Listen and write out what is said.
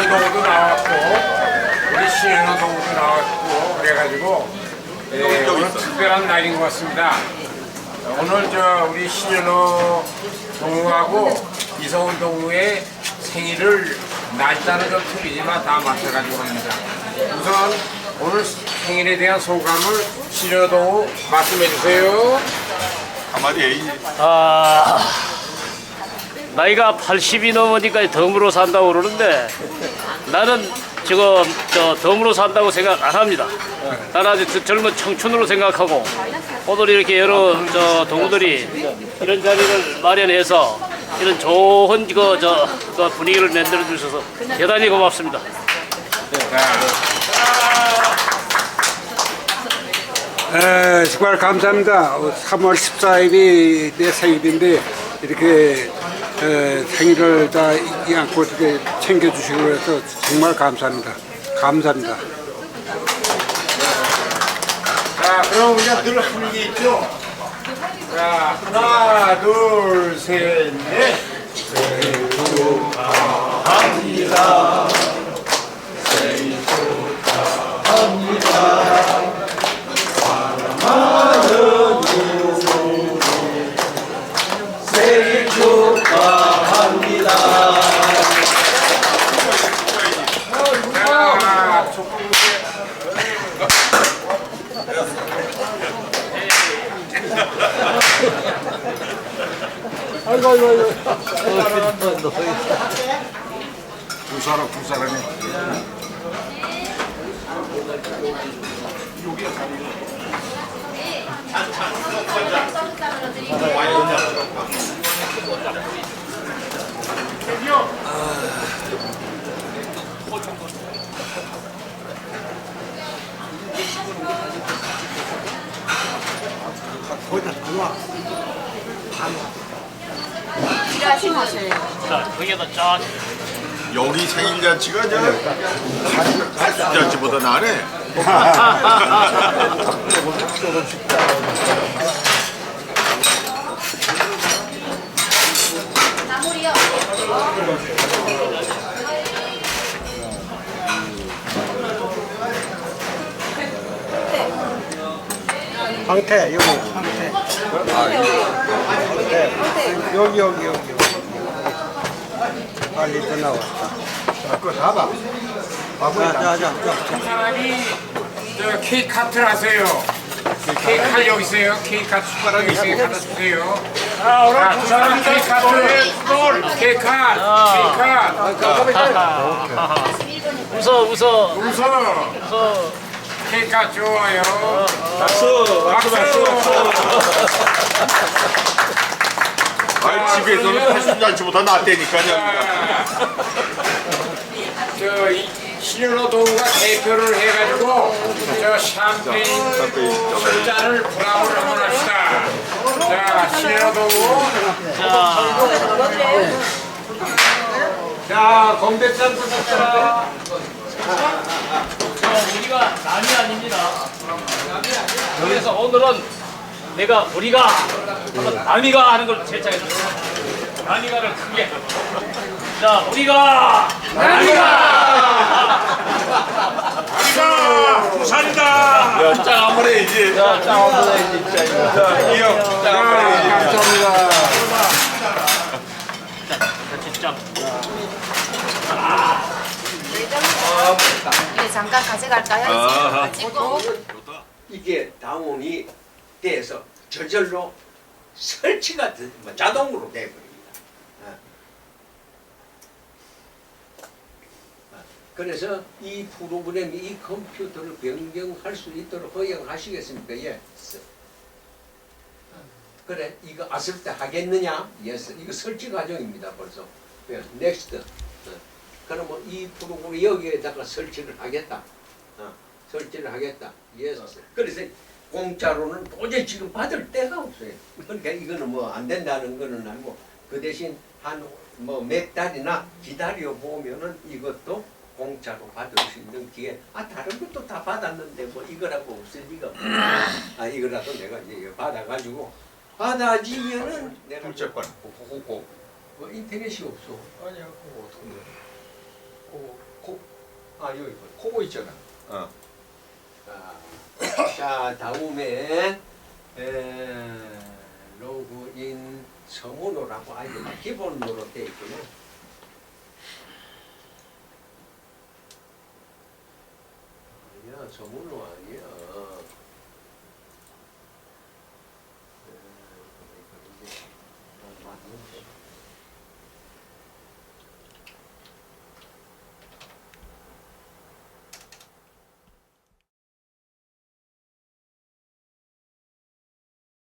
이성동도 나왔고 우리 신현호 동도 나왔고 그래가지고 예, 오늘 특별한 날인 것 같습니다. 오늘 저 우리 신현호 동무하고 이성훈 동무의 생일을 날짜는 좀 틀리지만 다 맞춰가지고 합니다. 우선 오늘 생일에 대한 소감을 신현호 동무 말씀해 주세요. 한마디 해. 아, 나이가 80이 넘으니까 덤으로 산다고 그러는데 나는 지금 저 덤으로 산다고 생각 안 합니다. 나는 저- 젊은 청춘으로 생각하고 오늘 이렇게 여러 저 동무들이 이런 자리를 마련해서 이런 좋은 그, 저, 그 분위기를 만들어 주셔서 대단히 고맙습니다. 에, 정말 감사합니다. 3월 14일이 내 생일인데 이렇게 에, 생일을 다 안고 이렇게 챙겨주시고 그래서 정말 감사합니다. 감사합니다. 자, 그럼 우리가 늘 하는 게 있죠? 자, 하나, 둘, 셋, 넷. 자, 두 사람 두 사람이. 일하시 마세요. 자, 거기에다 쫙 여기 생일 잔치가 저 가수 잔치보다 나네. 나물이요. 황태 여기 황태. 여기 여기 여기. 빨리 더 나왔다. 그거 봐. 자자 자. 사람이 저 케이크 카트를 하세요. 케이크 칼 여기 있어요. 케이크 카트 숟가락 있어요. 갖다 주세요. 자, 오늘 두 사람 케이크 카트. 케이크 카 케이크 카 웃어 웃어 웃어. 웃어 케이크 카 좋아요. 박수 박수 박수. 아, 집에서는 가수 잔치 보다 낫다니까요. 저 이- 동우가 대표를 해가지고 저 샴페인 한 잔을 브라우를 한번 합시다. 자, 신현호 동우. 자, 건배찬 부탁드립 저 우리가 남이 아닙니다. 그래서 오늘은 내가 우리가 한번 남이가 하는 걸 제창해 줬어요. 남이가를 크게. 자, 우리가 남이가. 야, 짱 한번 해야지. 야, 짱 한번 해야지, 진짜. 자, 이형, 짱 한번 해야지. 감사합니다. 진짜. 이게 잠깐 가져갈까요? 가지고 이게 다운이 돼서 저절로 설치가 되- 뭐 자동으로 돼버립니다. 어. 어. 그래서 이 프로그램이 이 컴퓨터를 변경할 수 있도록 허용하시겠습니까? 예. 그래 이거 왔을 때 하겠느냐? 예스. 이거 설치 과정입니다 벌써. 예. 넥스트. 어. 그러면 이 프로그램 여기에다가 설치를 하겠다. 어. 설치를 하겠다. 예스. 그래서 공짜로는 도저히 지금 받을 데가 없어요. 그러니까 이거는 뭐 안 된다는 거는 아니고 그 대신 한 뭐 몇 달이나 기다려 보면은 이것도 공짜로 받을 수 있는 기회. 아 다른 것도 다 받았는데 뭐 이거라고 없을 리가 없어. 아 이거라도 내가 이제 받아가지고 받아지면은 내가 불체권. 뭐 인터넷이 없어. 아니야 그거 어떻게? 어, 코, 아 여기 봐. 코고 있잖아. 어. 자, 자 다음에 에, 로그인 성우노라고 아이디가 기본으로 돼 있구나. 아니야 성우노 아니야.